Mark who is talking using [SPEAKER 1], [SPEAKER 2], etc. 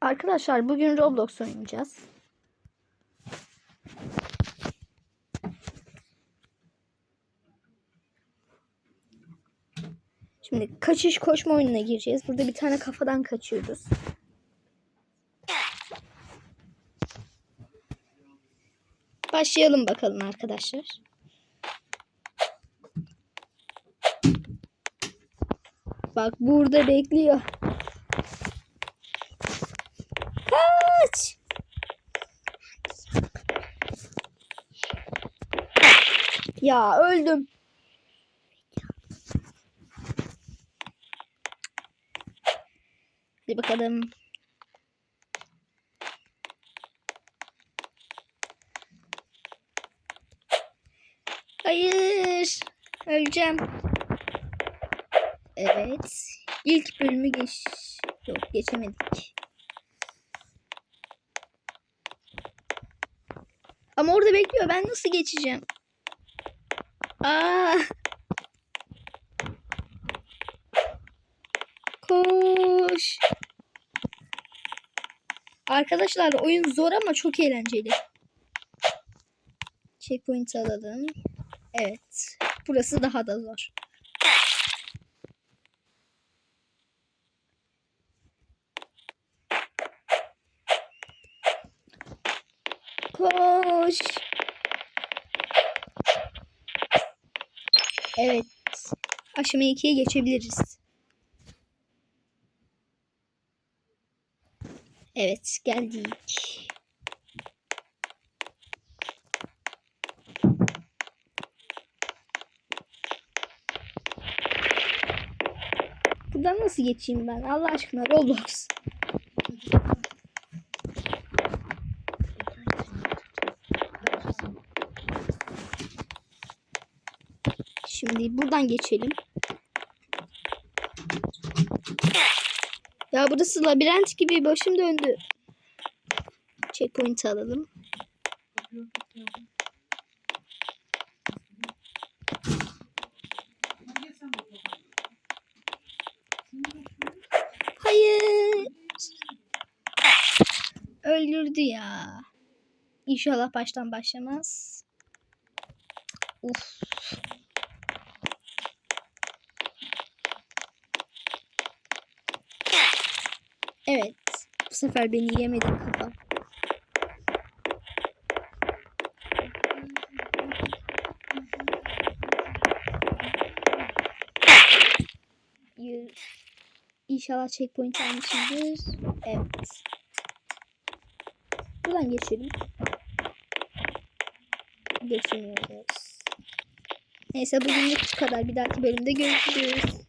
[SPEAKER 1] Arkadaşlar bugün Roblox oynayacağız. Şimdi kaçış koşma oyununa gireceğiz. Burada bir tane kafadan kaçıyoruz. Başlayalım bakalım arkadaşlar. Bak burada bekliyor. Ya öldüm. Hadi bakalım. Hayır. Öleceğim. Evet. İlk bölümü geç. Yok geçemedik. Ama orada bekliyor. Ben nasıl geçeceğim? Aa. Koş. Arkadaşlar oyun zor ama çok eğlenceli. Checkpoint alalım. Evet. Burası daha da zor. Koş. Evet. Aşama 2'ye geçebiliriz. Evet geldik. Buradan nasıl geçeyim ben? Allah aşkına Roblox. Şimdi buradan geçelim. Ya burası labirent gibi başım döndü. Checkpoint alalım. Hayır. Öldürdü ya. İnşallah baştan başlamaz. Uf. Evet. Bu sefer beni yemedi kafa. Yürü. İnşallah checkpoint almışızdır. Evet. Buradan geçelim. Geçemiyoruz. Neyse bugünlük bu kadar. Bir dahaki bölümde görüşürüz.